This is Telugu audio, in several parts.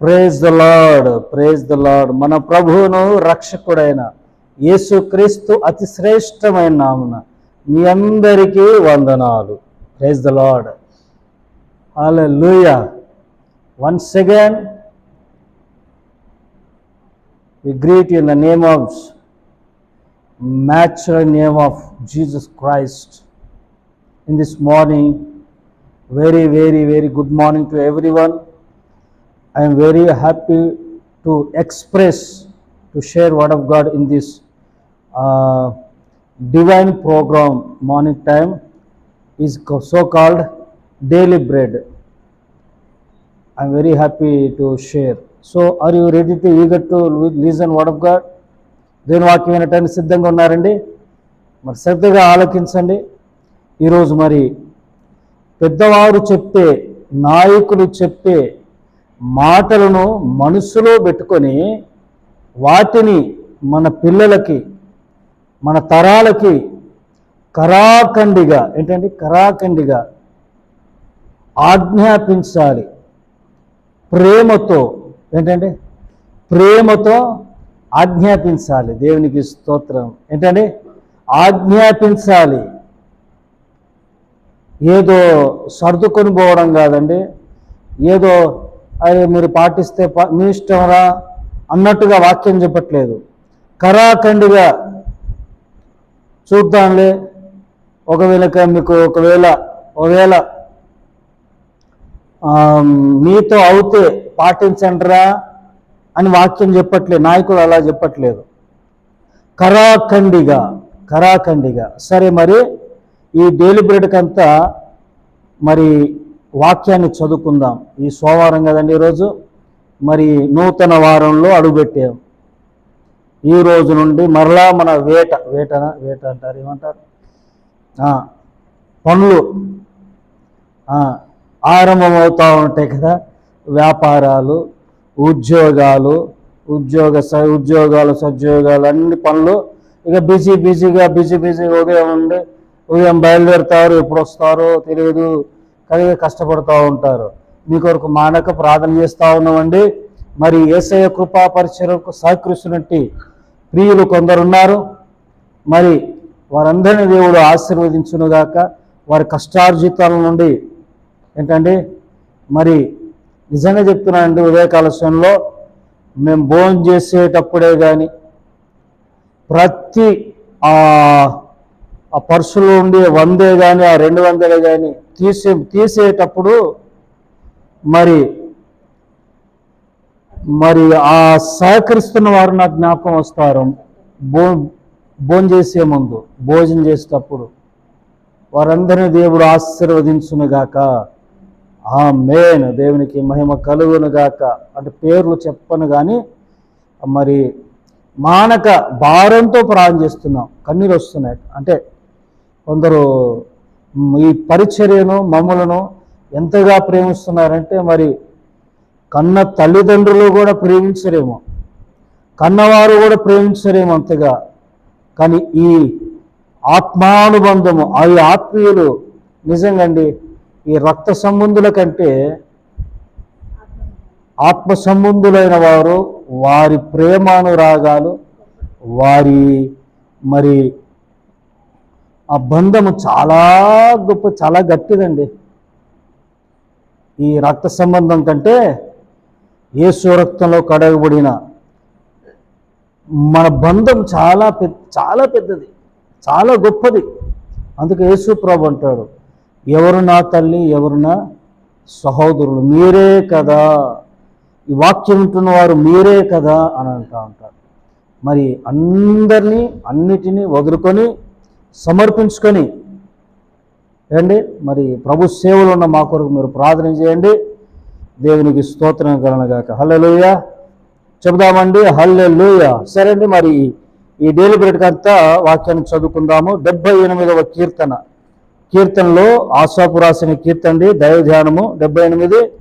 Praise the Lord praise the Lord మన ప్రభువును రక్షకుడైన యేసు క్రీస్తు అతి శ్రేష్టమైన నామున మీ అందరికీ వందనాలు. Praise the Lord hallelujah one again we greet in the name of natural name of Jesus Christ in this morning very very very good morning to every I am very happy to express, to share word of God in this uh, divine program morning time is so called daily bread. I am very happy to share. So, are you ready to eager to listen word of God? దేవుని వాక్యం వినటానికి సిద్ధంగా ఉన్నారండి మరి శ్రద్ధగా ఆలోకించండి ఈరోజు మరి పెద్దవారు చెప్పే నాయకులు చెప్పే మాటలను మనసులో పెట్టుకొని వాటిని మన పిల్లలకి మన తరాలకి కరాఖండిగా ఏంటంటే కరాఖండిగా ఆజ్ఞాపించాలి. ప్రేమతో ఏంటంటే ప్రేమతో ఆజ్ఞాపించాలి. దేవునికి స్తోత్రం. ఏంటంటే ఆజ్ఞాపించాలి. ఏదో సర్దుకొని పోవడం కాదండి. ఏదో అది మీరు పాటిస్తే మీ ఇష్టంరా అన్నట్టుగా వాక్యం చెప్పట్లేదు. కరాఖండిగా చూద్దాంలే. ఒకవేళ మీకు ఒకవేళ ఒకవేళ మీతో అవుతే పాటించండిరా అని వాక్యం చెప్పట్లేదు. నాయకుడు అలా చెప్పట్లేదు. కరాఖండిగా కరాఖండిగా. సరే మరి ఈ డైలీ బ్రెడ్కంతా మరి వాక్యాన్ని చదువుకుందాం. ఈ సోమవారం కదండి ఈరోజు? మరి నూతన వారంలో అడుగుపెట్టాం. ఈ రోజు నుండి మరలా మన వేట వేటన? వేట అంటారు ఏమంటారు? పనులు ఆరంభమవుతూ ఉంటాయి కదా? వ్యాపారాలు ఉద్యోగాలు ఉద్యోగ స ఉద్యోగాలు సద్యోగాలు అన్ని పనులు ఇక బిజీ బిజీగా బిజీ బిజీగా ఉదయం ఉండి ఉదయం బయలుదేరుతారు ఎప్పుడు వస్తారో తెలియదు కలిగి కష్టపడుతూ ఉంటారు. మీ కొరకు మానక ప్రార్థన చేస్తూ ఉన్నామండి. మరి ఏసయ కృపా పరిచయకు సహకరిస్తున్నట్టు ప్రియులు కొందరున్నారు మరి వారందరిని దేవుడు ఆశీర్వదించునుగాక. వారి కష్టార్జితాల నుండి ఏంటండి మరి నిజంగా చెప్తున్నానండి ఉదయకాల సమయంలో మేము భోజనం చేసేటప్పుడే కానీ ప్రతి ఆ పర్సులో ఉండే వందే కానీ ఆ రెండు వందలే కానీ తీసే తీసేటప్పుడు మరి మరి ఆ సహకరిస్తున్న వారు నాకు జ్ఞాపకం వస్తారు. భో భోజనం చేసే ముందు భోజనం చేసేటప్పుడు వారందరినీ దేవుడు ఆశీర్వదించునుగాక. ఆ మేన్ దేవునికి మహిమ కలుగునుగాక. అంటే పేర్లు చెప్పను కానీ మరి మానక భారంతో ప్రాణం చేస్తున్నాం. కన్నీరు వస్తున్నాయి. అంటే కొందరు ఈ పరిచర్యను మమ్మలను ఎంతగా ప్రేమిస్తున్నారంటే మరి కన్న తల్లిదండ్రులు కూడా ప్రేమించరేమో. కన్నవారు కూడా ప్రేమించరేమో అంతగా. కానీ ఈ ఆత్మానుబంధము ఆ ఆత్మీయులు నిజంగా అండి ఈ రక్త సంబంధుల కంటే ఆత్మ సంబంధులైన వారు వారి ప్రేమానురాగాలు వారి మరి ఆ బంధము చాలా గొప్ప చాలా గట్టిదండి. ఈ రక్త సంబంధం కంటే యేసు రక్తంలో కడగబడిన మన బంధం చాలా పెద్ద చాలా పెద్దది చాలా గొప్పది. అందుకే యేసు ప్రభు అంటాడు ఎవరు నా తల్లి ఎవరు నా సహోదరులు మీరే కదా. ఈ వాక్యం ఉంటున్న వారు మీరే కదా అని అంటూ ఉంటారు. మరి అందరినీ అన్నిటినీ వదులుకొని సమర్పించుకొని ఏండి మరి ప్రభు సేవలు ఉన్న మా కొరకు మీరు ప్రార్థన చేయండి. దేవునికి స్తోత్రం కలనగాక హల్లెలూయ. చెబుదామండి హల్లెలూయ. సరే అండి మరి ఈ డైలీ బ్రెడ్కి అంతా వాక్యాన్ని చదువుకుందాము. డెబ్బై ఎనిమిదవ కీర్తన. కీర్తనలో ఆశాపు రాసిన దైవ ధ్యానము డెబ్బై ఎనిమిది.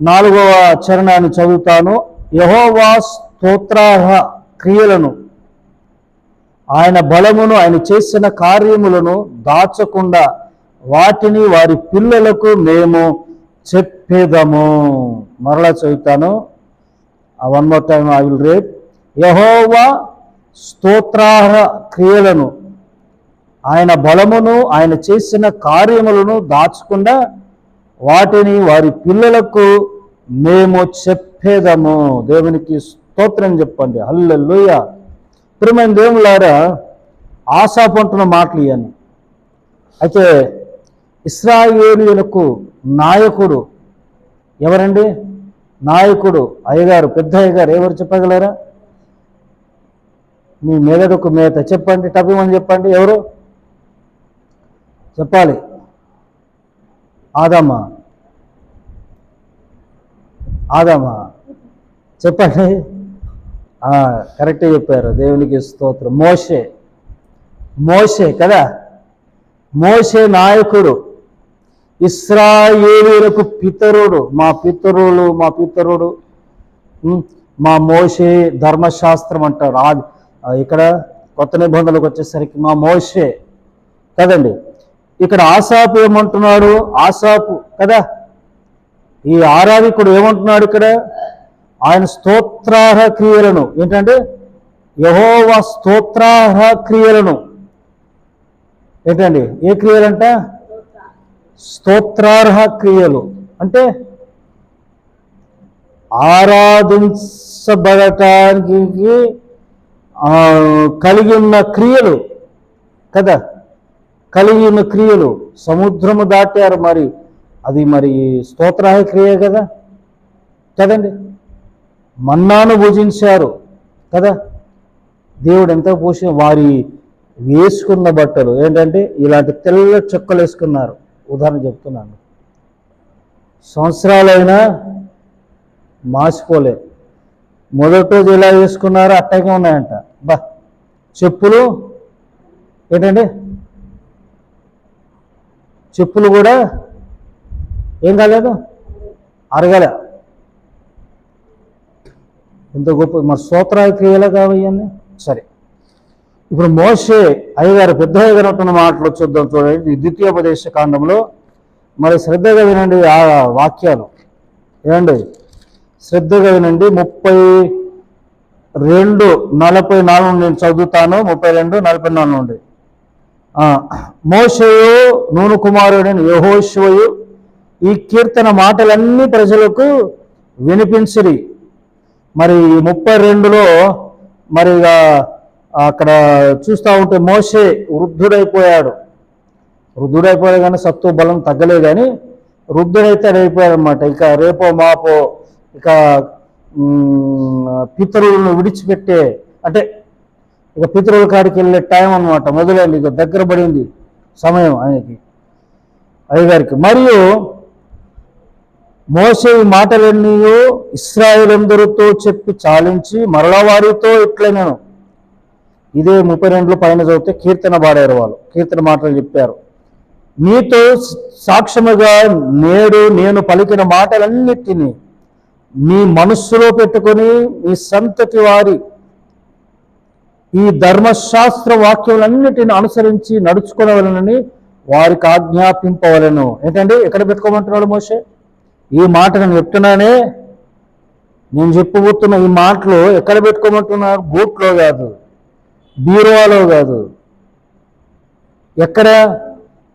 నాలుగవ చరణాన్ని చదువుతాను. యహోవా స్తోత్రార్హ క్రియలను ఆయన బలమును ఆయన చేసిన కార్యములను దాచకుండా వాటిని వారి పిల్లలకు మేము చెప్పేదము. మరలా చదువుతాను. One more time I will read యహోవా స్తోత్రార్హ క్రియలను ఆయన బలమును ఆయన చేసిన కార్యములను దాచకుండా వాటిని వారి పిల్లలకు మేము చెప్పేదము. దేవునికి స్తోత్రం చెప్పండి. హల్లెలూయ. ప్రియమైన దేవులారా ఆశాపంటున్న మాటలు ఇవన్నీ అయితే ఇస్రాయేలీలకు నాయకుడు ఎవరండి? నాయకుడు అయ్యగారు పెద్ద అయ్యగారు ఎవరు చెప్పగలరా? మీ మెదడుకు మేత చెప్పండి టపిమని చెప్పండి. ఎవరు? చెప్పాలి. ఆదమ్మా ఆదమ్మా చెప్పండి. కరెక్ట్ చెప్పారు. దేవునికి స్తోత్రం. మోషే. మోషే కదా? మోషే నాయకుడు. ఇస్రాయేలీలకు పితరుడు. మా పితరులు మా పితరుడు. మా మోషే ధర్మశాస్త్రం అంటారు. ఆది ఇక్కడ కొత్త నిబంధనలకు వచ్చేసరికి మా మోషే. కదండి ఇక్కడ ఆసాపు ఏమంటున్నాడు? ఆసాపు కదా? ఈ ఆరాధికుడు ఏమంటున్నాడు ఇక్కడ? ఆయన స్తోత్రార్హ క్రియలను ఏంటంటే యహోవ స్తోత్రార్హ క్రియలను. ఏంటండి? ఏ క్రియలంట? స్తోత్రార్హ క్రియలు. అంటే ఆరాధించబడటానికి కలిగి ఉన్న క్రియలు కదా? కలిగి ఉన్న క్రియలు. సముద్రము దాటారు మరి. అది మరి స్తోత్రాహ క్రియ కదా? కదండి? మన్నాను భుజించారు. కదా? దేవుడు ఎంత పోషి వారి వేసుకున్న బట్టలు ఏంటంటే ఇలాంటి తెల్ల చుక్కలు వేసుకున్నారు. ఉదాహరణ చెప్తున్నాను. సంవత్సరాలైనా మాసిపోలే మొదటి రోజు ఎలా వేసుకున్నారో అట్టగే ఉన్నాయంట. బా చెప్పులు ఏంటండి చెప్పులు కూడా ఏం కాలేదు? అరగలే. ఎంత గొప్ప మరి స్తోత్రాయ క్రియలే కావయ్యన్నీ సరే. ఇప్పుడు మోసే అయ్యగారు పెద్ద అయ్యగారు అంటున్న మాటలు చూద్దాం చూడండి. ద్వితీయోపదేశ కాండంలో మరి శ్రద్ధగా వినండి ఆ వాక్యాలు. ఏమండి? శ్రద్ధగా వినండి. ముప్పై రెండు నలభై నాలుగు నేను చదువుతాను. ముప్పై రెండు నలభై నాలుగు నుండి. మోసయు మోషయు నూను కుమారుడైన యహోశివయు ఈ కీర్తన మాటలన్నీ ప్రజలకు వినిపించిరి. మరి ఈ ముప్పై రెండులో మరి ఇక అక్కడ చూస్తూ ఉంటే మోషే వృద్ధుడైపోయాడు. వృద్ధుడైపోయాడు కానీ సత్తు బలం తగ్గలేదు కానీ వృద్ధుడైతే అయిపోయాడు అనమాట ఇక రేపో మాపో ఇక మ్, పితరులను విడిచిపెట్టే అంటే ఇక పితరుల కాడికి వెళ్ళే టైం అనమాట మొదలైంది ఇక దగ్గర పడింది సమయం ఆయనకి అయ్యగారికి. మరియు మోసే ఈ మాటలన్నీ ఇస్రాయేలందరితో చెప్పి చాలించి మరలా వారితో ఇట్లా నేను. ఇదే ముప్పై రెండులో పైన చదివితే కీర్తన పాడారు వాళ్ళు. కీర్తన మాటలు చెప్పారు. నీతో సాక్ష్యముగా నేడు నేను పలికిన మాటలన్నిటినీ మీ మనస్సులో పెట్టుకొని ఈ సంతతి వారి ఈ ధర్మశాస్త్ర వాక్యములన్నిటిని అనుసరించి నడుచుకునవలనని వారికి ఆజ్ఞాపింపవలను. ఏంటండి? ఎక్కడ పెట్టుకోమంటున్నాడు మోషే? ఈ మాట నేను చెప్తున్నానే నేను చెప్పబోతున్న ఈ మాటలు ఎక్కడ పెట్టుకోమంటున్నారు? బూట్లో కాదు బీరువాలో కాదు. ఎక్కడ?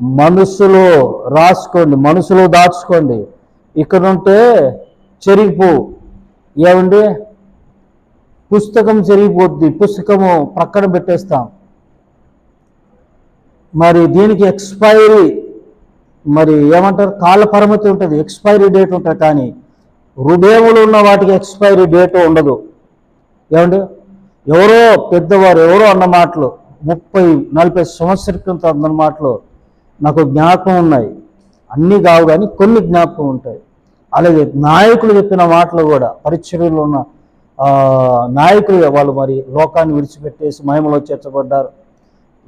మనసులో రాసుకోండి మనసులో దాచుకోండి. ఇక్కడ ఉంటే చెరిగిపో. ఏమండి? పుస్తకం చెరిగిపోద్ది పుస్తకము ప్రక్కన పెట్టేస్తాం. మరి దీనికి ఎక్స్పైరీ మరి ఏమంటారు? కాల పరిమితి ఉంటుంది ఎక్స్పైరీ డేట్ ఉంటుంది కానీ హృదయములు ఉన్న వాటికి ఎక్స్పైరీ డేట్ ఉండదు. ఏమండి? ఎవరో పెద్దవారు ఎవరో అన్న మాటలు ముప్పై నలభై సంవత్సరాల క్రితం అన్న మాటలు నాకు జ్ఞాపకం ఉన్నాయి. అన్నీ కావు కానీ కొన్ని జ్ఞాపకం ఉంటాయి. అలాగే నాయకులు చెప్పిన మాటలు కూడా పరిచర్యలో ఉన్న నాయకులు వాళ్ళు మరి లోకాన్ని విడిచిపెట్టేసి మహిమలో చేర్చబడ్డారు.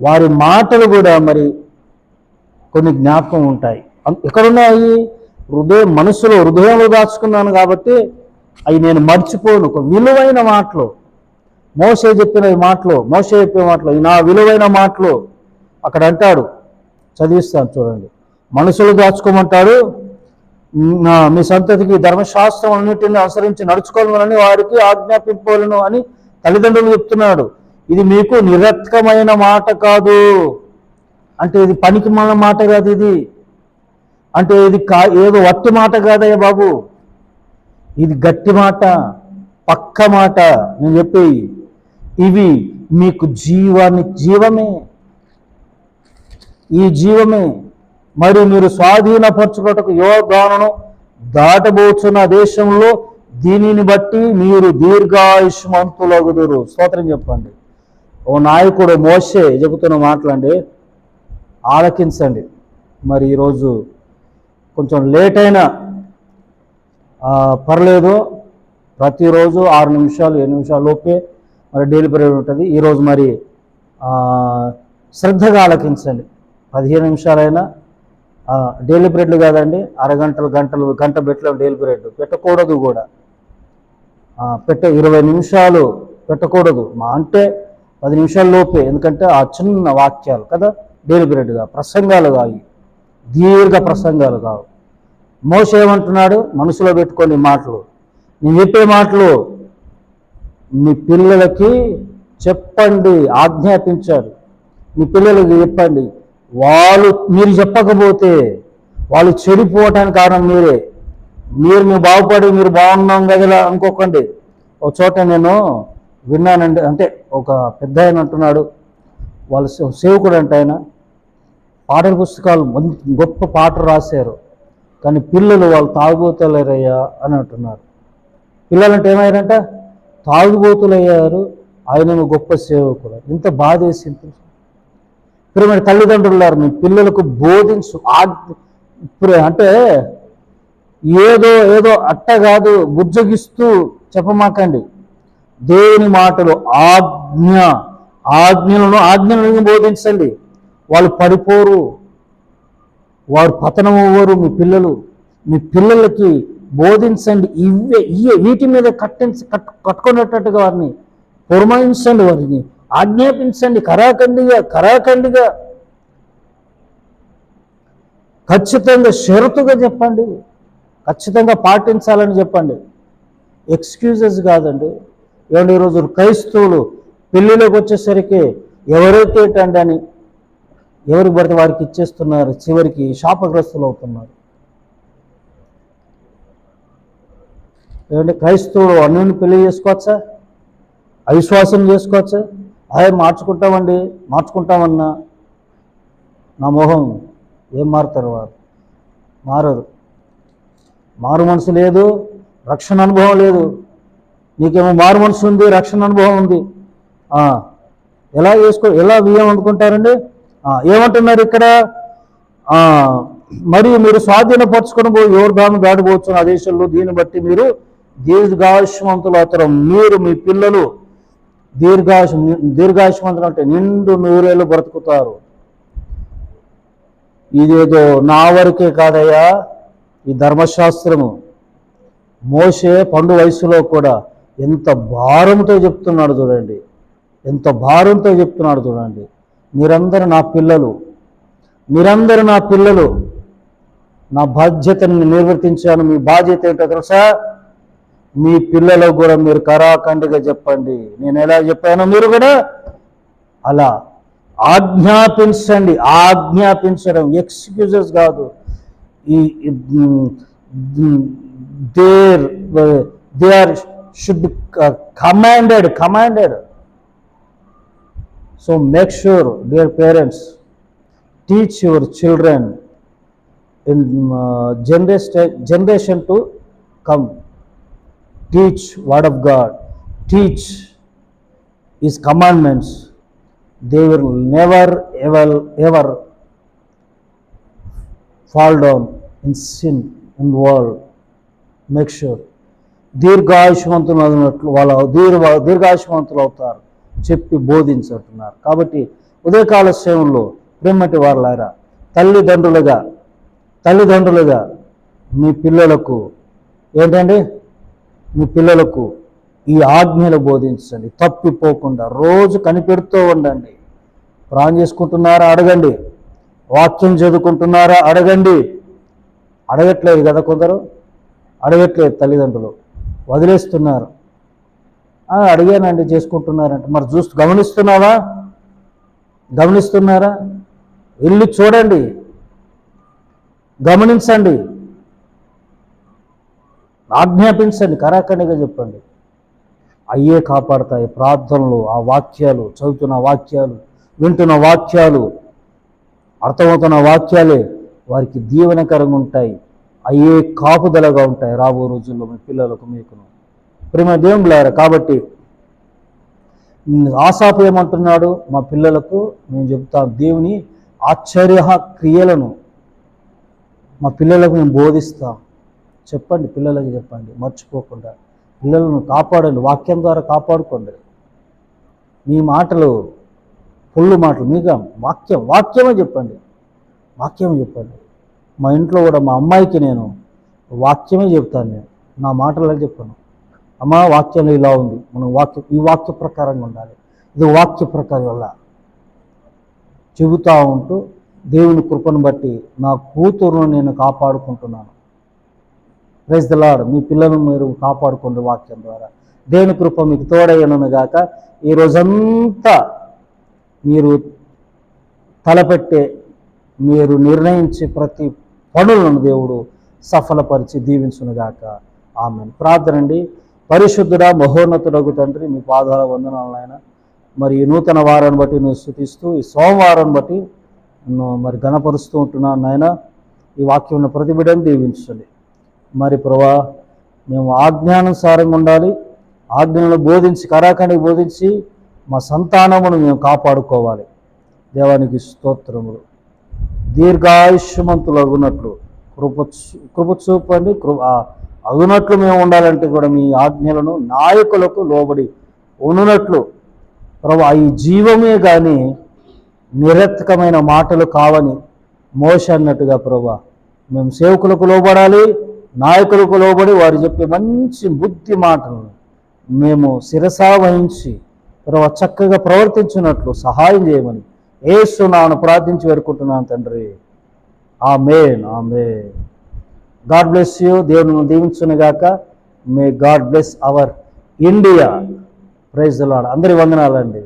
వారి మాటలు కూడా మరి కొన్ని జ్ఞాపకం ఉంటాయి. ఎక్కడున్నాయి? హృదయం మనసులో హృదయంలో దాచుకున్నాను కాబట్టి అవి నేను మర్చిపోను. ఒక విలువైన మాటలు. మోసే చెప్పిన ఈ మాటలు మోసే చెప్పిన మాటలు నా విలువైన మాటలు అక్కడ అంటాడు. చదివిస్తాను చూడండి. మనసులు దాచుకోమంటాడు. నా- మీ సంతతికి ధర్మశాస్త్రం అన్నిటిని అనుసరించి నడుచుకోవాలని వారికి ఆజ్ఞాపింపలను అని తల్లిదండ్రులు చెప్తున్నాడు. ఇది మీకు నిరత్కమైన మాట కాదు. అంటే ఇది పనికి మన మాట కాదు ఇది. అంటే ఇది కా ఏదో వట్టి మాట కాదయ్యా బాబు. ఇది గట్టి మాట పక్క మాట నేను చెప్పి ఇవి మీకు జీవాన్ని జీవమే. ఈ జీవమే. మరి మీరు స్వాధీనపరచుకోటకు యోగాను దాటబోచున్న దేశంలో దీనిని బట్టి మీరు దీర్ఘాయుష్మంతులగుదురు. స్తోత్రం చెప్పండి. ఓ నాయకుడు మోసే చెబుతున్న మాటలండి. ఆలకించండి. మరి ఈరోజు కొంచెం లేట్ అయినా పర్లేదు. ప్రతిరోజు ఆరు నిమిషాలు ఏడు నిమిషాల లోపే మరి డైలీ ఉంటుంది. ఈరోజు మరి శ్రద్ధగా ఆలకించండి. పదిహేను నిమిషాలైనా డైలీ బ్రెడ్లు కాదండి అరగంటలు గంటలు గంట పెట్టలేము డైలీ బ్రెడ్ పెట్టకూడదు కూడా. పెట్ట ఇరవై నిమిషాలు పెట్టకూడదు. మా అంటే పది నిమిషాల లోపే. ఎందుకంటే ఆ చిన్న వాక్యాలు కదా? డైలీ ప్రసంగాలు కావు. దీర్ఘ ప్రసంగాలు కావు. మోస ఏమంటున్నాడు? మనసులో పెట్టుకొని మాటలు. నేను చెప్పే మాటలు మీ పిల్లలకి చెప్పండి ఆజ్ఞాపించాడు. మీ పిల్లలకి చెప్పండి. వాళ్ళు మీరు చెప్పకపోతే వాళ్ళు చెడిపోవటానికి కారణం మీరే. మీరు మీరు బాగుపడి మీరు బాగున్నాం కదా అనుకోకండి. ఒక చోట నేను విన్నానండి అంటే ఒక పెద్ద ఆయన అంటున్నాడు. వాళ్ళ సేవకుడు అంటే ఆయన. పాటల పుస్తకాలు గొప్ప పాట రాశారు. కానీ పిల్లలు వాళ్ళు తాగుబోతులయ్యా అని అంటున్నారు. పిల్లలంటే ఏమయ్యారంట తాగుబోతులయ్యారు. ఆయన గొప్ప సేవకుడు ఇంత బాధ వేసింది ఇప్పుడు మరి తల్లిదండ్రులారు మీ పిల్లలకు బోధించు ఇప్పుడు అంటే ఏదో ఏదో అట్ట కాదు బుజ్జగిస్తూ చెప్పమాకండి. దేవుని మాటలు ఆజ్ఞ. ఆజ్ఞలను ఆజ్ఞలను బోధించండి. వాళ్ళు పడిపోరు. వారు పతనం అవ్వరు మీ పిల్లలు. మీ పిల్లలకి బోధించండి. ఇవే ఇవే వీటి మీద కట్టించి కట్ కట్టుకునేటట్టుగా వారిని పురమాయించండి వారిని ఆజ్ఞాపించండి కరాఖండిగా కరాఖండిగా. ఖచ్చితంగా షరతుగా చెప్పండి. ఖచ్చితంగా పాటించాలని చెప్పండి. ఎక్స్క్యూజెస్ కాదండి. ఏమంటే ఈరోజు క్రైస్తవులు పెళ్ళిలోకి వచ్చేసరికి ఎవరైతే ఏంటండి అని ఎవరికి పడితే వారికి ఇచ్చేస్తున్నారు చివరికి శాపగ్రస్తులు అవుతున్నారు. ఏమంటే క్రైస్తవుడు అన్నిని పెళ్ళి చేసుకోవచ్చా? అవిశ్వాసం చేసుకోవచ్చా? అదే మార్చుకుంటామండి మార్చుకుంటామన్నా నా మొహం ఏం మారుతారు వారు? మారరు. మారు మనసు లేదు రక్షణ అనుభవం లేదు. నీకేమో మారు మనసు ఉంది రక్షణ అనుభవం ఉంది. ఎలా చేసుకో ఎలా బియ్యం అనుకుంటారండి ఏమంటున్నారు ఇక్కడ? మరి మరియు మీరు స్వాధీనపరచుకుని పోయి ఎవరు దాన్ని దాటిపోవచ్చు ఆ దేశంలో దీన్ని బట్టి మీరు దీర్ఘాయుష్మంతులు అవుతారు. మీరు మీ పిల్లలు దీర్ఘాయుష దీర్ఘాయుష్మంతులు అంటే నిండు నూరేళ్ళు బ్రతుకుతారు. ఇదేదో నా వరకే కాదయ్యా ఈ ధర్మశాస్త్రము. మోసే పండు వయసులో కూడా ఎంత భారంతో చెప్తున్నాడు చూడండి. ఎంత భారంతో చెప్తున్నాడు చూడండి. మీరందరూ నా పిల్లలు. మీరందరూ నా పిల్లలు. నా బాధ్యతను నిర్వర్తించాను. మీ బాధ్యత ఏంటో తెలుసా? మీ పిల్లలకు కూడా మీరు కరాఖండిగా చెప్పండి. నేను ఎలా చెప్పానో మీరు కూడా అలా ఆజ్ఞాపించండి. ఆజ్ఞాపించడం ఎక్స్క్యూజెస్ కాదు. ఈ there they are should commanded commanded. so make sure dear parents teach your children in generation generation to come teach word of God teach his commandments they will never ever ever fall down in sin in world make sure దీర్ఘాయుష్మంతులు అన్నట్లు వాళ్ళ దీర్ఘ దీర్ఘాయుష్మంతులు అవుతారు చెప్పి బోధించుతున్నారు కాబట్టి ఉదయకాల సేవంలో ప్రేమటి వారులారా తల్లిదండ్రులుగా తల్లిదండ్రులుగా మీ పిల్లలకు ఏంటండి? మీ పిల్లలకు ఈ ఆజ్ఞలు బోధించండి. తప్పిపోకుండా రోజు కనిపెడుతూ ఉండండి. ప్రాణం చేసుకుంటున్నారా? అడగండి. వాక్యం చదువుకుంటున్నారా? అడగండి. అడగట్లేదు కదా కొందరు? అడగట్లేదు తల్లిదండ్రులు. వదిలేస్తున్నారు. అడిగానండి చేసుకుంటున్నారంట. మరి చూస్తూ గమనిస్తున్నావా? గమనిస్తున్నారా? వెళ్ళి చూడండి. గమనించండి. ఆజ్ఞాపించండి కరాఖండిగా చెప్పండి. అయ్యే కాపాడతాయి ప్రార్థనలు ఆ వాక్యాలు చదువుతున్న వాక్యాలు వింటున్న వాక్యాలు అర్థమవుతున్న వాక్యాలే వారికి దీవెనకరంగా ఉంటాయి. అయ్యే కాపుదలగా ఉంటాయి రాబో రోజుల్లో మీ పిల్లలకు మీకును. ప్రేమ దేవుళ్ళారు కాబట్టి ఉమ్, ఆశాపు ఏమంటున్నాడు? మా పిల్లలకు మేము చెప్తాం దేవుని ఆశ్చర్య క్రియలను మా పిల్లలకు మేము బోధిస్తాం. చెప్పండి పిల్లలకి చెప్పండి మర్చిపోకుండా. పిల్లలను కాపాడండి వాక్యం ద్వారా కాపాడుకోండి. మీ మాటలు పుల్లు మాటలు మీకు వాక్యం వాక్యమే చెప్పండి వాక్యమే చెప్పండి. మా ఇంట్లో కూడా మా అమ్మాయికి నేను వాక్యమే చెప్తాను నేను నా మాటలలో చెప్పాను. అమ్మ వాక్యంలో ఇలా ఉంది. మనం వాక్య ఈ వాక్య ప్రకారంగా ఉండాలి. ఇది వాక్య ప్రకారం వల్ల చెబుతూ ఉంటూ దేవుని కృపను బట్టి నా కూతురును నేను కాపాడుకుంటున్నాను. ప్రైజ్ ద మీ పిల్లలను మీరు కాపాడుకోండి వాక్యం ద్వారా. దేవుని కృప మీకు తోడయ్యను గాక. ఈ రోజంతా మీరు తలపెట్టే మీరు నిర్ణయించే ప్రతి పనులను దేవుడు సఫలపరిచి దీవించునుగాక ఆమె ప్రార్థన అండి. పరిశుద్ధుడ మహోన్నతుడగు తండ్రి మీ పాదాల వందనాలు నాయన. మరి ఈ నూతన వారాన్ని బట్టి నువ్వు స్థుతిస్తూ ఈ సోమవారం బట్టి మరి గణపరుస్తూ ఉంటున్నాను నాయన. ఈ వాక్యం ప్రతిబిడని దీవించండి. మరి ప్రభా మేము ఆజ్ఞానుసారంగా ఉండాలి. ఆజ్ఞలను బోధించి కరాఖండి బోధించి మా సంతానమును మేము కాపాడుకోవాలి. దేవానికి స్తోత్రములు. దీర్ఘాయుష్యమంతులు అగునట్లు కృప చూ- కృప చూపండి కృ అగునట్లు మేము ఉండాలంటే కూడా మీ ఆజ్ఞలను నాయకులకు లోబడి ఉండునట్లు. ప్రభా ఈ జీవమే కానీ నిరర్థకమైన మాటలు కావని మోస అన్నట్టుగా ప్రభా మేము సేవకులకు లోబడాలి నాయకులకు లోబడి వారు చెప్పే మంచి బుద్ధి మాటలను మేము శిరసా వహించి ప్రభా చక్కగా ప్రవర్తించినట్లు సహాయం చేయమని ఏసు నాను ప్రార్థించి వేడుకుంటున్నాను తండ్రి. ఆ మేన్ ఆ గాడ్ బ్లెస్ యూ దేవుని దీవించునుగాక. May God bless our India praise Lord అందరి వందనాలండి.